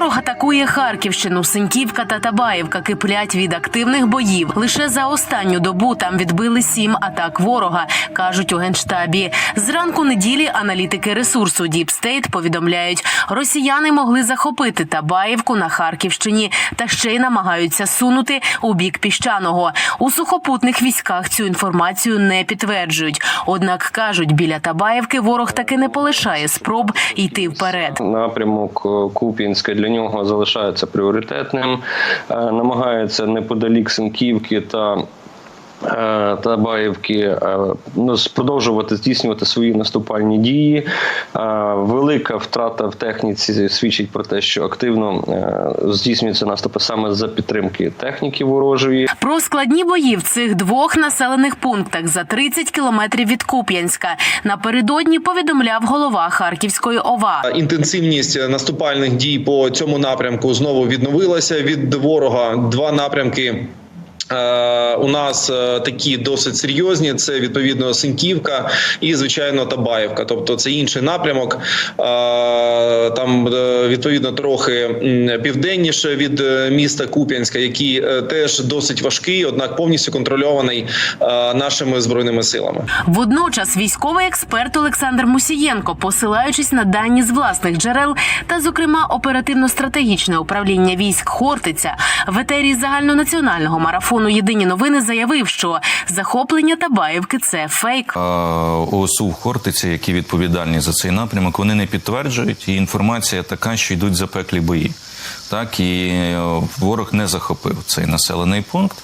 Ворог атакує Харківщину, Синьківка та Табаївка киплять від активних боїв. Лише за останню добу там відбили сім атак ворога, кажуть у генштабі. Зранку неділі аналітики ресурсу State повідомляють, росіяни могли захопити Табаївку на Харківщині та ще й намагаються сунути у бік піщаного. У сухопутних військах цю інформацію не підтверджують. Однак кажуть, біля Табаївки ворог таки не полишає спроб йти вперед. Напрямок е, Куп'янська для нього залишається пріоритетним. Е, Намагається неподалік Синківки та. Е, Та Баївки е, ну, продовжувати здійснювати свої наступальні дії. Е, Велика втрата в техніці свідчить про те, що активно здійснюються наступи саме за підтримки техніки ворожої. Про складні бої в цих двох населених пунктах за 30 кілометрів від Куп'янська напередодні повідомляв голова Харківської ОВА. Інтенсивність наступальних дій по цьому напрямку знову відновилася від ворога. Два напрямки. Е, У нас е, такі досить серйозні. Це відповідно Синьківка і звичайно Табаївка. Тобто це інший напрямок. Е, Там відповідно трохи південніше від міста Куп'янська, який теж досить важкий, однак повністю контрольований нашими збройними силами. Водночас військовий експерт Олександр Мусієнко, посилаючись на дані з власних джерел та, зокрема, оперативно-стратегічне управління військ Хортиця в етері загальнонаціонального марафону Єдині новини заявив, що захоплення Табаївки це фейк. ОСУ в Хортиці, які відповідальні за цей напрямок, вони не підтверджують, і інформація така, що йдуть запеклі бої. Так і е, ворог не захопив цей населений пункт.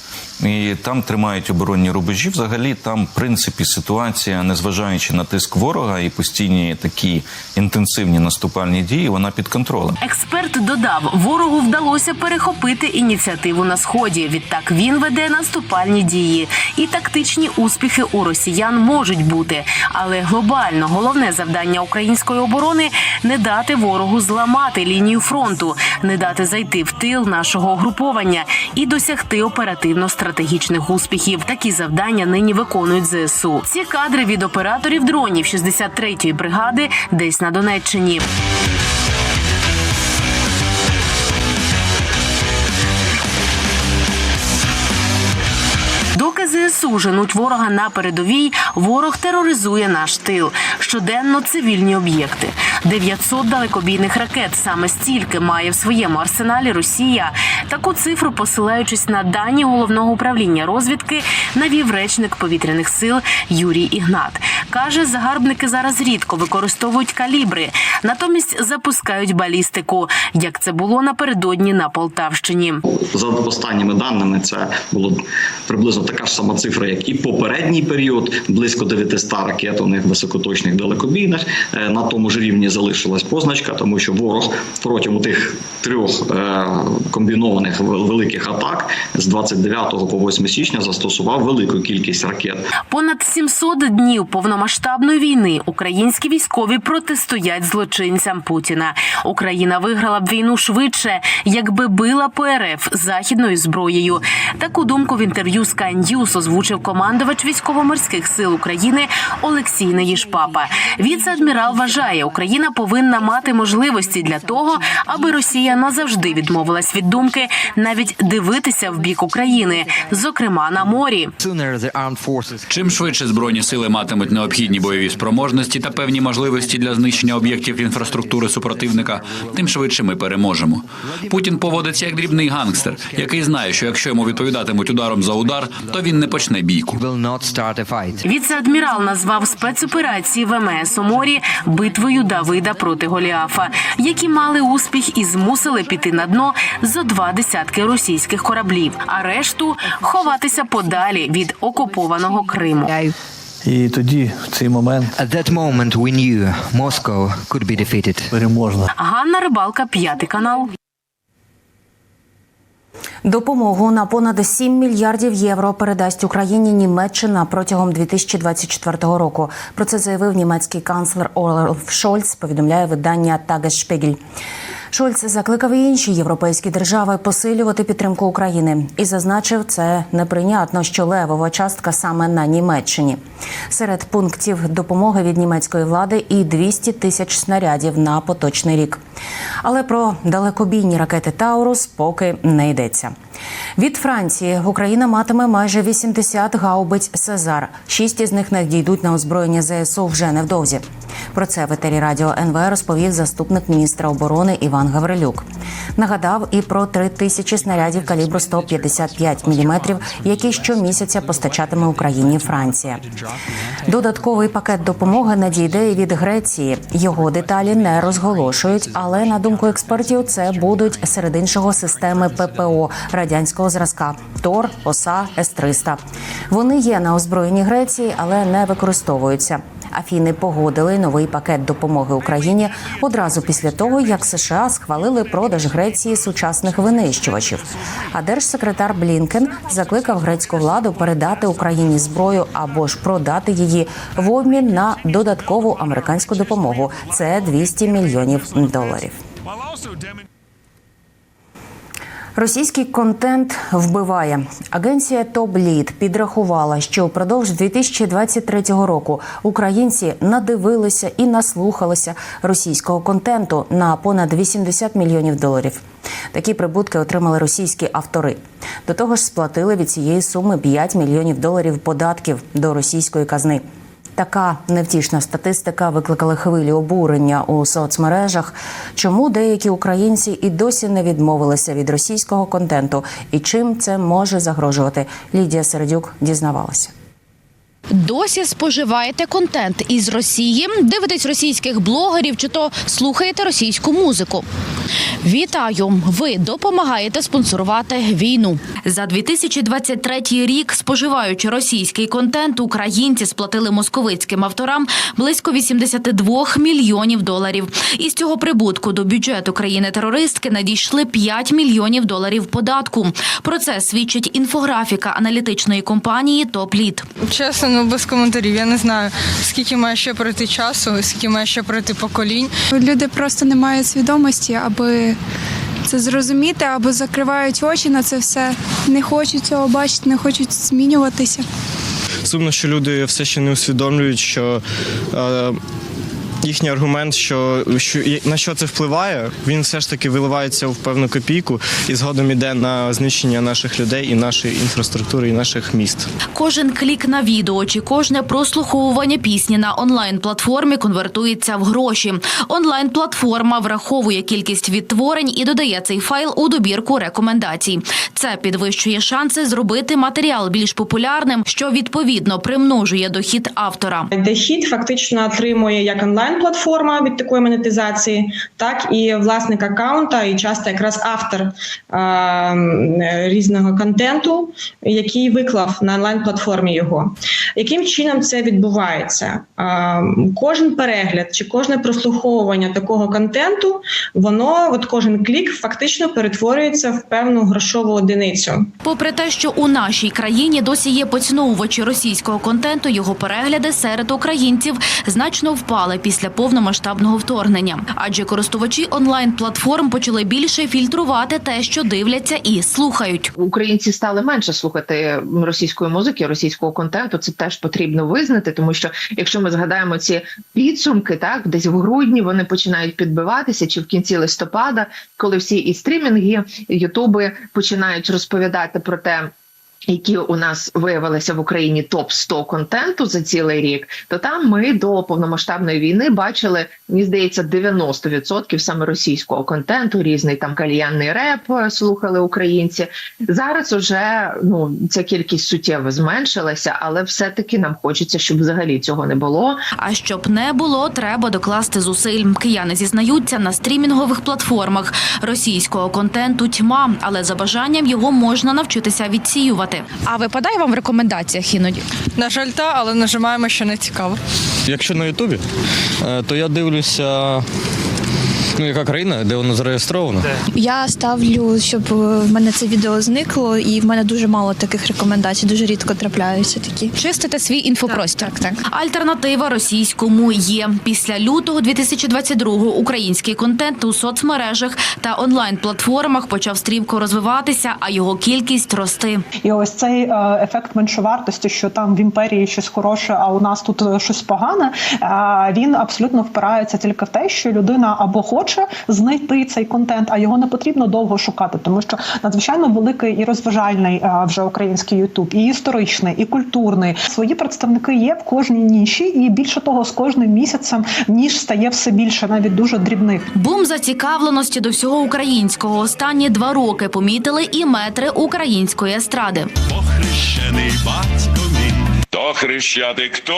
І там тримають оборонні рубежі. Взагалі, там, в принципі, ситуація, незважаючи на тиск ворога і постійні такі інтенсивні наступальні дії, вона під контролем. Експерт додав, ворогу вдалося перехопити ініціативу на сході. Відтак він веде наступальні дії, і тактичні успіхи у росіян можуть бути. Але глобально головне завдання української оборони не дати ворогу зламати лінію фронту, не дати зайти в тил нашого угруповання і досягти оперативно-стратегічних успіхів. Такі завдання нині виконують ЗСУ. Ці кадри від операторів дронів 63-ї бригади десь на Донеччині. ЗСУ женуть ворога на передовій, ворог тероризує наш тил. Щоденно цивільні об'єкти. 900 далекобійних ракет. Саме стільки має в своєму арсеналі Росія. Таку цифру, посилаючись на дані головного управління розвідки, навів речник повітряних сил Юрій Ігнат. Каже, загарбники зараз рідко використовують калібри, натомість запускають балістику, як це було напередодні на Полтавщині. За останніми даними, це було приблизно така ж сама цифра, як і попередній період. Близько 900 ракет у них високоточних далекобійних. Е, На тому ж рівні залишилась позначка, тому що ворог протягом тих трьох е, комбінованих великих атак з 29 по 8 січня застосував велику кількість ракет. Понад 700 днів повномасштабної війни українські військові протистоять злочинцям Путіна. Україна виграла б війну швидше, якби била по РФ західною зброєю. Таку думку в інтерв'ю Sky News озвучив командувач військово-морських сил України Олексій Неїшпапа. Віце-адмірал вважає, Україна повинна мати можливості для того, аби Росія назавжди відмовилась від думки навіть дивитися в бік України, зокрема на морі. Чим швидше збройні сили матимуть необхідні бойові спроможності та певні можливості для знищення об'єктів інфраструктури супротивника, тим швидше ми переможемо. Путін поводиться як дрібний гангстер, який знає, що якщо йому відповідатимуть ударом за удар, то він не почне бійку. Віце-адмірал назвав спецоперації ВМС у морі битвою Давида проти Голіафа, які мали успіх і змусили піти на дно зо два десятки російських кораблів, а решту ховатися подалі від окупованого Криму. І тоді, в цей момент, At that moment, we knew Moscow could be defeated. переможна. Ганна Рибалка, п'ятий канал. Допомогу на понад 7 мільярдів євро передасть Україні Німеччина протягом 2024 року. Про це заявив німецький канцлер Олаф Шольц. Повідомляє видання Tagesspiegel. Шольц закликав і інші європейські держави посилювати підтримку України і зазначив, це неприйнятно, що левова частка саме на Німеччині. Серед пунктів допомоги від німецької влади і 200 тисяч снарядів на поточний рік. Але про далекобійні ракети Таурус поки не йдеться. Від Франції Україна матиме майже 80 гаубиць Сезар. Шість із них надійдуть на озброєння ЗСУ вже невдовзі. Про це в етері радіо НВ розповів заступник міністра оборони Іван Гаврилюк. Нагадав і про три тисячі снарядів калібру 155 мм, які щомісяця постачатиме Україні Франція. Додатковий пакет допомоги надійде і від Греції. Його деталі не розголошують, але на думку експертів, це будуть серед іншого системи ППО радянського зразка Тор, ОСА, С-300. Вони є на озброєнні Греції, але не використовуються. Афіни погодили новий пакет допомоги Україні одразу після того, як США схвалили продаж Греції сучасних винищувачів. А держсекретар Блінкен закликав грецьку владу передати Україні зброю або ж продати її в обмін на додаткову американську допомогу. Це 200 мільйонів доларів. Російський контент вбиває. Агенція Тобліт підрахувала, що впродовж 2023 року українці надивилися і наслухалися російського контенту на понад 80 мільйонів доларів. Такі прибутки отримали російські автори. До того ж, сплатили від цієї суми 5 мільйонів доларів податків до російської казни. Така невтішна статистика викликала хвилі обурення у соцмережах. Чому деякі українці і досі не відмовилися від російського контенту, і чим це може загрожувати? Лідія Середюк дізнавалася. Досі споживаєте контент із Росії, дивитесь російських блогерів чи то слухаєте російську музику. Вітаю! Ви допомагаєте спонсорувати війну. За 2023 рік, споживаючи російський контент, українці сплатили московицьким авторам близько 82 мільйонів доларів. Із цього прибутку до бюджету країни-терористки надійшли 5 мільйонів доларів податку. Про це свідчить інфографіка аналітичної компанії Топліт. Чесно, ну без коментарів. Я не знаю, скільки має ще пройти часу, скільки має ще пройти поколінь. Люди просто не мають свідомості, аби це зрозуміти, або закривають очі на це все. Не хочуть цього бачити, не хочуть змінюватися. Сумно, що люди все ще не усвідомлюють, що е, їхній аргумент, що, що на що це впливає, він все ж таки виливається в певну копійку і згодом іде на знищення наших людей і нашої інфраструктури, і наших міст. Кожен клік на відео чи кожне прослуховування пісні на онлайн-платформі конвертується в гроші. Онлайн-платформа враховує кількість відтворень і додає цей файл у добірку рекомендацій. Це підвищує шанси зробити матеріал більш популярним, що відповідно примножує дохід автора. Дохід фактично отримує як онлайн-платформа від такої монетизації, так і власник аккаунта, і часто якраз автор е, різного контенту, який виклав на онлайн-платформі його. Яким чином це відбувається? Е, кожен перегляд чи кожне прослуховування такого контенту, воно от кожен клік фактично перетворюється в певну грошову одиницю. Попри те, що у нашій країні досі є поціновувачі російського контенту, його перегляди серед українців значно впали після повномасштабного вторгнення. Адже користувачі онлайн-платформ почали більше фільтрувати те, що дивляться і слухають. Українці стали менше слухати російської музики, російського контенту. Це теж потрібно визнати, тому що якщо ми згадаємо ці підсумки, так десь в грудні вони починають підбиватися, чи в кінці листопада, коли всі і стрімінги, і ютуби починають розповідати про те. Які у нас виявилися в Україні топ 100 контенту за цілий рік, то там ми до повномасштабної війни бачили, мені здається, 90% саме російського контенту, різний там кальянний реп е, слухали українці. Зараз уже ну ця кількість суттєво зменшилася, але все-таки нам хочеться, щоб взагалі цього не було. А щоб не було, треба докласти зусиль. Кияни зізнаються на стрімінгових платформах російського контенту тьма, але за бажанням його можна навчитися відсіювати. А випадає вам в рекомендаціях іноді? На жаль, та, але нажимаємо, що не цікаво. Якщо на Ютубі, е, то я дивлюся Ну, яка країна, де воно зареєстровано? Я ставлю, щоб е, в мене це відео зникло, і в мене дуже мало таких рекомендацій, дуже рідко трапляються такі. Чистите свій інфопростір. Так, так. Альтернатива російському є після лютого 2022-го Український контент у соцмережах та онлайн-платформах почав стрімко розвиватися, а його кількість рости. І ось цей е, ефект меншовартості, що там в імперії щось хороше, а у нас тут е, щось погане. е, Він абсолютно впирається тільки в те, що людина або хоче знайти цей контент, а його не потрібно довго шукати, тому що надзвичайно великий і розважальний е, вже український Ютуб, і історичний, і культурний. Свої представники є в кожній ніші, і більше того, з кожним місяцем ніж стає все більше, навіть дуже дрібних. Бум зацікавленості до всього українського останні два роки помітили і метри української естради. Хрещений батько мій. То хрещатик, то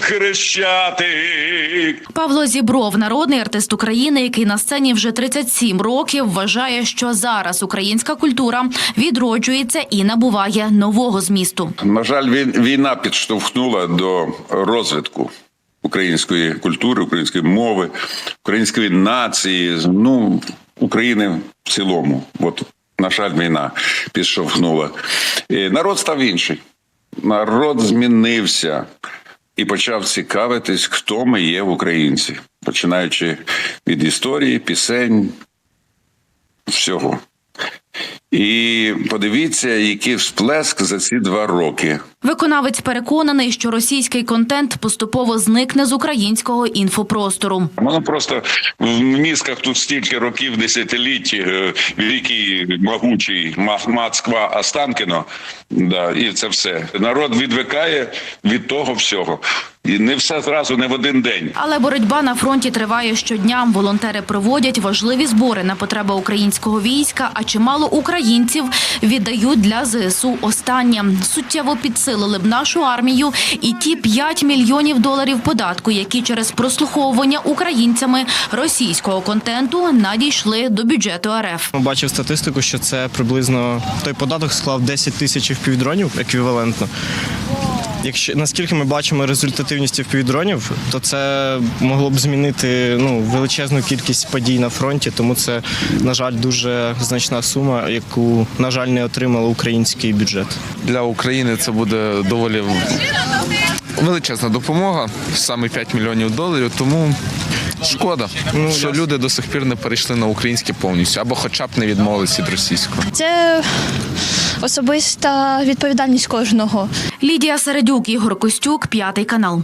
хрещатик. Павло Зібров, народний артист України, який на сцені вже 37 років, вважає, що зараз українська культура відроджується і набуває нового змісту. На жаль, він- війна підштовхнула до розвитку української культури, української мови, української нації, ну України в цілому. От, на жаль, війна підштовхнула. Народ став інший. Народ змінився і почав цікавитись, хто ми є в українці, починаючи від історії, пісень, всього. І подивіться, який всплеск за ці два роки. Виконавець переконаний, що російський контент поступово зникне з українського інфопростору. Воно просто в мізках тут стільки років, десятиліть, е, великий могучий Москва Останкіно. Да, і це все. Народ відвикає від того всього. І не все зразу, не в один день. Але боротьба на фронті триває щодня. Волонтери проводять важливі збори на потреби українського війська, а чимало українців віддають для ЗСУ останнє. Суттєво підсилили б нашу армію і ті 5 мільйонів доларів податку, які через прослуховування українцями російського контенту надійшли до бюджету РФ. Бачив статистику, що це приблизно той податок склав 10 тисяч впівдронів еквівалентно. Якщо наскільки ми бачимо результативність впівдронів, то це могло б змінити ну величезну кількість подій на фронті, тому це, на жаль, дуже значна сума, яку, на жаль, не отримав український бюджет. Для України це буде доволі величезна допомога, саме 5 мільйонів доларів. Тому шкода, що люди до сих пір не перейшли на українське повністю або хоча б не відмовились від російського. Це особиста відповідальність кожного. Лідія Середюк, Ігор Костюк, п'ятий канал.